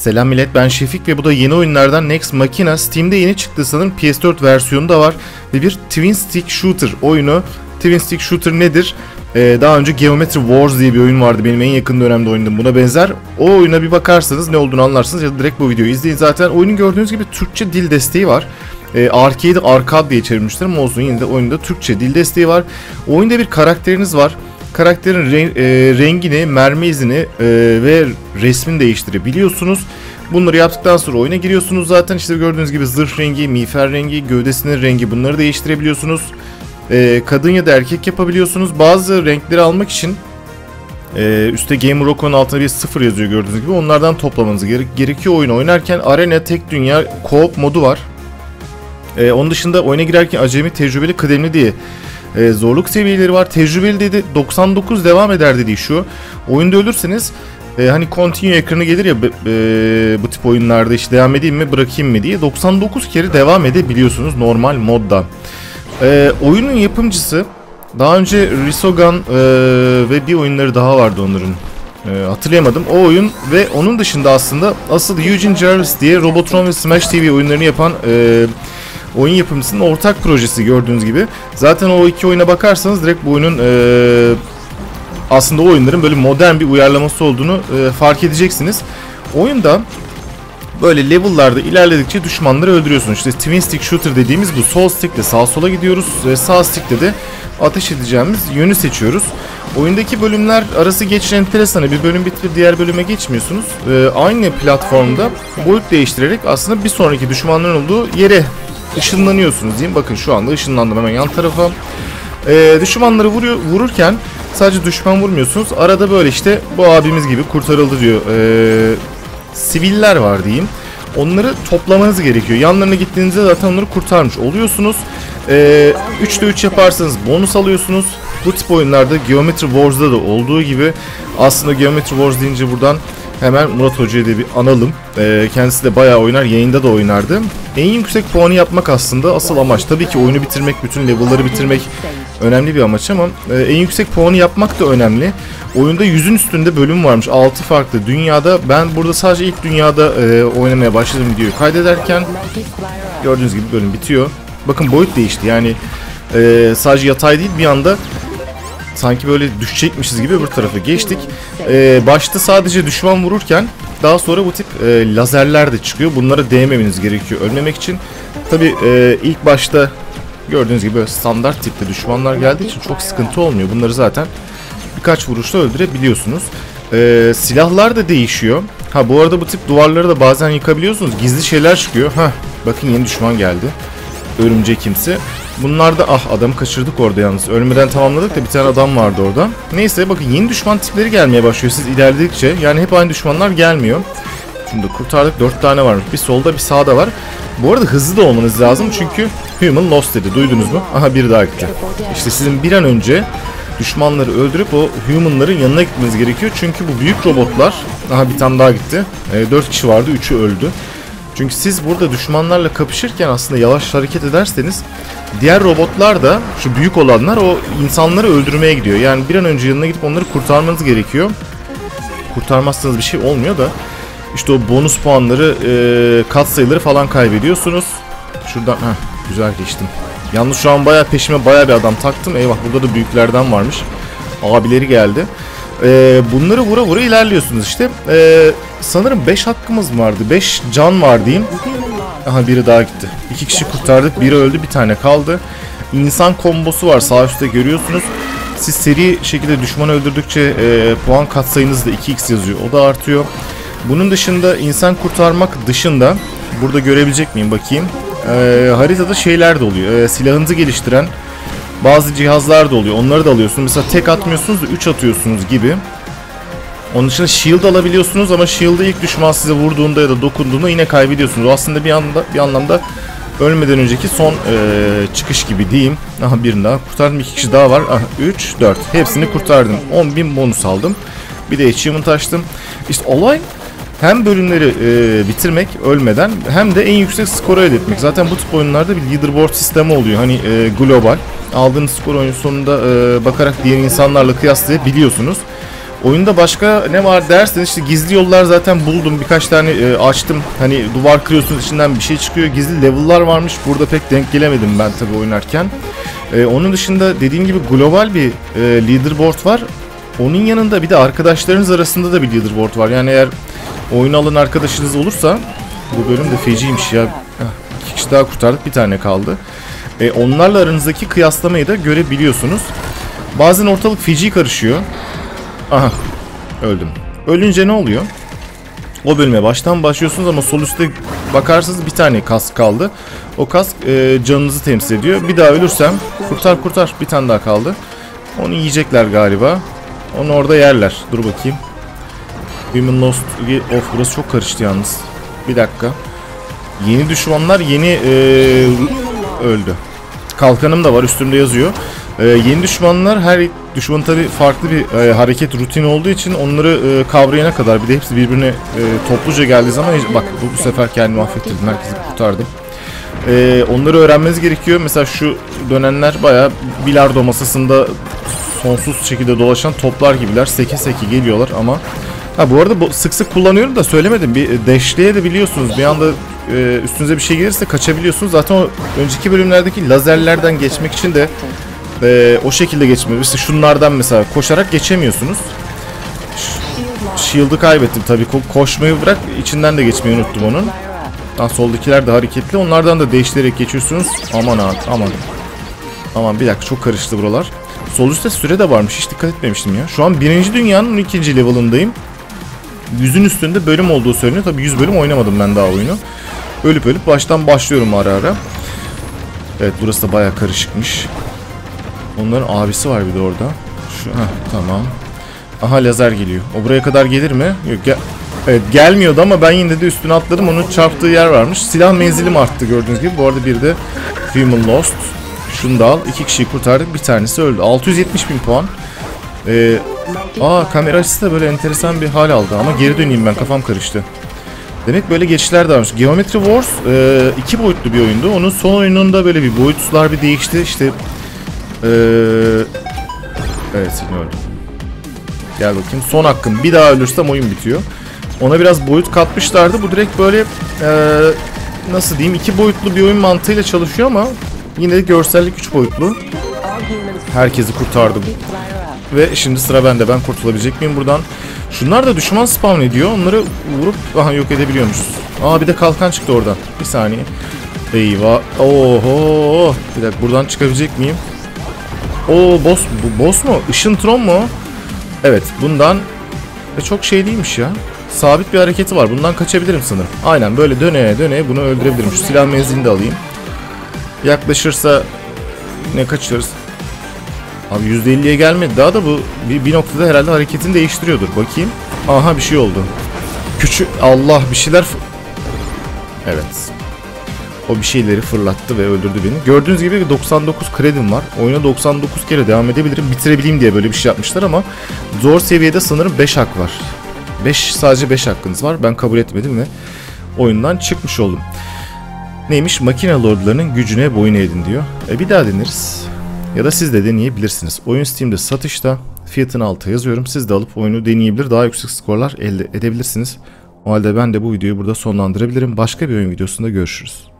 Selam millet ben Şefik ve bu da yeni oyunlardan Next Machina. Steam'de yeni çıktı sanırım PS4 versiyonu da var. Ve bir Twin Stick Shooter oyunu. Twin Stick Shooter nedir? Ee, daha önce Geometry Wars diye bir oyun vardı benim en yakın dönemde oynadığım buna benzer. O oyuna bir bakarsanız ne olduğunu anlarsınız ya da direkt bu videoyu izleyin. Zaten oyunun gördüğünüz gibi Türkçe dil desteği var. E, arcade arcade diye çevirmişler ama olsun yine de oyunda Türkçe dil desteği var. Oyunda bir karakteriniz var. Karakterin re- e, rengini, mermi izini e, ve resmini değiştirebiliyorsunuz. Bunları yaptıktan sonra oyuna giriyorsunuz zaten işte gördüğünüz gibi zırh rengi, miğfer rengi, gövdesinin rengi bunları değiştirebiliyorsunuz. E, kadın ya da erkek yapabiliyorsunuz. Bazı renkleri almak için e, üstte Gamer Rock'un altında bir sıfır yazıyor gördüğünüz gibi. Onlardan toplamanız gere- gerekiyor oyunu oynarken. Arena tek dünya co-op modu var. E, onun dışında oyuna girerken acemi, tecrübeli, kıdemli diye e, zorluk seviyeleri var. Tecrübeli dedi 99 devam eder dediği şu. Oyunda ölürseniz e, hani continue ekranı gelir ya e, bu tip oyunlarda işte devam edeyim mi bırakayım mı diye 99 kere devam edebiliyorsunuz normal modda. E, oyunun yapımcısı daha önce Risogan e, ve bir oyunları daha vardı onların. E, hatırlayamadım. O oyun ve onun dışında aslında asıl Eugene Jarvis diye Robotron ve Smash TV oyunlarını yapan e, oyun yapımcısının ortak projesi gördüğünüz gibi. Zaten o iki oyuna bakarsanız direkt bu oyunun e, aslında oyunların böyle modern bir uyarlaması olduğunu e, fark edeceksiniz. Oyunda böyle level'larda ilerledikçe düşmanları öldürüyorsunuz. İşte Twin Stick Shooter dediğimiz bu sol stickle sağ sola gidiyoruz ve sağ stickle de ateş edeceğimiz yönü seçiyoruz. Oyundaki bölümler arası geçen enteresan. Bir bölüm bitip diğer bölüme geçmiyorsunuz. Ee, aynı platformda boyut değiştirerek aslında bir sonraki düşmanların olduğu yere ışınlanıyorsunuz diyeyim. Bakın şu anda ışınlandım hemen yan tarafa. Ee, düşmanları vuruyor, vururken sadece düşman vurmuyorsunuz. Arada böyle işte bu abimiz gibi kurtarıldı diyor. Ee, siviller var diyeyim. Onları toplamanız gerekiyor. Yanlarına gittiğinizde zaten onları kurtarmış oluyorsunuz. Ee, 3'te 3 yaparsanız bonus alıyorsunuz. Bu tip oyunlarda Geometry Wars'da da olduğu gibi aslında Geometry Wars deyince buradan hemen Murat Hoca'yı da bir analım. Ee, kendisi de bayağı oynar, yayında da oynardı. En yüksek puanı yapmak aslında asıl amaç. Tabii ki oyunu bitirmek, bütün level'ları bitirmek önemli bir amaç ama e, en yüksek puanı yapmak da önemli. Oyunda yüzün üstünde bölüm varmış. 6 farklı dünyada. Ben burada sadece ilk dünyada e, oynamaya başladım videoyu kaydederken. Gördüğünüz gibi bölüm bitiyor. Bakın boyut değişti. Yani e, sadece yatay değil bir anda sanki böyle düşecekmişiz gibi öbür tarafa geçtik. E, başta sadece düşman vururken daha sonra bu tip e, lazerler de çıkıyor. Bunlara değmemeniz gerekiyor ölmemek için. Tabi e, ilk başta gördüğünüz gibi standart tipte düşmanlar geldiği için çok sıkıntı olmuyor. Bunları zaten birkaç vuruşta öldürebiliyorsunuz. E, silahlar da değişiyor. Ha bu arada bu tip duvarları da bazen yıkabiliyorsunuz. Gizli şeyler çıkıyor. Ha bakın yeni düşman geldi. Örümcek kimse. Bunlar da ah adamı kaçırdık orada yalnız. Ölmeden tamamladık da bir tane adam vardı orada. Neyse bakın yeni düşman tipleri gelmeye başlıyor siz ilerledikçe. Yani hep aynı düşmanlar gelmiyor. Da kurtardık. 4 tane varmış. Bir solda bir sağda var. Bu arada hızlı da olmanız lazım çünkü Human Lost dedi. Duydunuz mu? Aha biri daha gitti. İşte sizin bir an önce düşmanları öldürüp o humanların yanına gitmeniz gerekiyor. Çünkü bu büyük robotlar... Aha bir tane daha gitti. E, 4 kişi vardı. 3'ü öldü. Çünkü siz burada düşmanlarla kapışırken aslında yavaş hareket ederseniz diğer robotlar da şu büyük olanlar o insanları öldürmeye gidiyor. Yani bir an önce yanına gidip onları kurtarmanız gerekiyor. Kurtarmazsanız bir şey olmuyor da işte o bonus puanları, e, kat sayıları falan kaybediyorsunuz. Şuradan ha güzel geçtim. Yalnız şu an bayağı peşime bayağı bir adam taktım. Eyvah burada da büyüklerden varmış. Abileri geldi. E, bunları vura vura ilerliyorsunuz işte. E, sanırım 5 hakkımız vardı. 5 can var diyeyim. Aha biri daha gitti. İki kişi kurtardık. Biri öldü bir tane kaldı. İnsan kombosu var sağ üstte görüyorsunuz. Siz seri şekilde düşman öldürdükçe e, puan katsayınız da 2x yazıyor. O da artıyor. Bunun dışında insan kurtarmak dışında burada görebilecek miyim bakayım. E, haritada şeyler de oluyor. E, silahınızı geliştiren bazı cihazlar da oluyor. Onları da alıyorsunuz. Mesela tek atmıyorsunuz da 3 atıyorsunuz gibi. Onun dışında shield alabiliyorsunuz ama shield'ı ilk düşman size vurduğunda ya da dokunduğunda yine kaybediyorsunuz. Aslında bir anda bir anlamda ölmeden önceki son e, çıkış gibi diyeyim. Aha birini daha kurtardım. iki kişi daha var. Aha 3, 4. Hepsini kurtardım. 10.000 bonus aldım. Bir de achievement açtım. İşte olay hem bölümleri e, bitirmek ölmeden hem de en yüksek skoru elde etmek. Zaten bu tip oyunlarda bir leaderboard sistemi oluyor. Hani e, global. Aldığınız skor oyun sonunda e, bakarak diğer insanlarla kıyaslayabiliyorsunuz. Oyunda başka ne var derseniz işte gizli yollar zaten buldum. Birkaç tane e, açtım. Hani duvar kırıyorsunuz içinden bir şey çıkıyor. Gizli level'lar varmış. Burada pek denk gelemedim ben tabii oynarken. E, onun dışında dediğim gibi global bir e, leaderboard var. Onun yanında bir de arkadaşlarınız arasında da bir leaderboard var. Yani eğer oyun alan arkadaşınız olursa bu bölüm de feciymiş ya. İki kişi daha kurtardık. Bir tane kaldı. E, onlarla aranızdaki kıyaslamayı da görebiliyorsunuz. Bazen ortalık feci karışıyor. Aha öldüm. Ölünce ne oluyor? O bölüme baştan başlıyorsunuz ama sol üstte bakarsanız bir tane kask kaldı. O kask e, canınızı temsil ediyor. Bir daha ölürsem kurtar kurtar bir tane daha kaldı. Onu yiyecekler galiba. Onu orada yerler. Dur bakayım. Human Lost of burası çok karıştı yalnız. Bir dakika. Yeni düşmanlar yeni e, öldü. Kalkanım da var üstümde yazıyor. E, yeni düşmanlar her düşman tabi farklı bir e, hareket rutini olduğu için onları e, kavrayana kadar bir de hepsi birbirine e, topluca geldiği zaman bak bu, bu sefer kendimi affettirdim herkesi kurtardım. E, onları öğrenmeniz gerekiyor. Mesela şu dönenler baya bilardo masasında sonsuz şekilde dolaşan toplar gibiler. Seke seke geliyorlar ama Ha bu arada bu sık sık kullanıyorum da söylemedim. Bir dash'liğe de biliyorsunuz. Bir anda e, üstünüze bir şey gelirse kaçabiliyorsunuz. Zaten o önceki bölümlerdeki lazerlerden geçmek için de e, o şekilde geçmiyor. İşte şunlardan mesela koşarak geçemiyorsunuz. Shield'ı kaybettim tabii. Ko- koşmayı bırak içinden de geçmeyi unuttum onun. Ha, soldakiler de hareketli. Onlardan da değiştirerek geçiyorsunuz. Aman ha aman. Aman bir dakika çok karıştı buralar. Sol üstte süre de varmış. Hiç dikkat etmemiştim ya. Şu an birinci dünyanın 12. level'ındayım. Yüzün üstünde bölüm olduğu söyleniyor. Tabii 100 bölüm oynamadım ben daha oyunu. Ölüp ölüp baştan başlıyorum ara ara. Evet burası da baya karışıkmış. Onların abisi var bir de orada. Şu, heh, tamam. Aha lazer geliyor. O buraya kadar gelir mi? Yok gel Evet gelmiyordu ama ben yine de üstüne atladım. Onun çarptığı yer varmış. Silah menzilim arttı gördüğünüz gibi. Bu arada bir de Human Lost. Şunu da al. İki kişiyi kurtardık. Bir tanesi öldü. 670 bin puan. Ee, aa kamera açısı da böyle enteresan bir hal aldı. Ama geri döneyim ben. Kafam karıştı. Demek böyle geçişler de varmış. Geometry Wars e, iki boyutlu bir oyundu. Onun son oyununda böyle bir boyutlar bir değişti. İşte e, evet seni öldüm. Gel bakayım. Son hakkım. Bir daha ölürsem oyun bitiyor. Ona biraz boyut katmışlardı. Bu direkt böyle e, nasıl diyeyim iki boyutlu bir oyun mantığıyla çalışıyor ama yine de görsellik üç boyutlu. Herkesi kurtardım. Ve şimdi sıra bende. Ben kurtulabilecek miyim buradan? Şunlar da düşman spawn ediyor. Onları vurup aha yok edebiliyormuşuz. Aa bir de kalkan çıktı oradan. Bir saniye. Eyvah. Oho. Bir dakika buradan çıkabilecek miyim? Oo boss bu boss mu? Işın tron mu? Evet bundan ve çok şey değilmiş ya. Sabit bir hareketi var. Bundan kaçabilirim sanırım. Aynen böyle döneye döneye bunu öldürebilirim. Şu silah menzilini de alayım. Yaklaşırsa ne kaçırırız? Abi %50'ye gelmedi. Daha da bu bir, bir noktada herhalde hareketini değiştiriyordur. Bakayım. Aha bir şey oldu. Küçük Allah bir şeyler Evet. O bir şeyleri fırlattı ve öldürdü beni. Gördüğünüz gibi 99 kredim var. Oyuna 99 kere devam edebilirim. Bitirebileyim diye böyle bir şey yapmışlar ama zor seviyede sanırım 5 hak var. 5 sadece 5 hakkınız var. Ben kabul etmedim ve oyundan çıkmış oldum. Neymiş? Makine lordlarının gücüne boyun eğdin diyor. E bir daha deneriz. Ya da siz de deneyebilirsiniz. Oyun Steam'de satışta. Fiyatını alta yazıyorum. Siz de alıp oyunu deneyebilir. Daha yüksek skorlar elde edebilirsiniz. O halde ben de bu videoyu burada sonlandırabilirim. Başka bir oyun videosunda görüşürüz.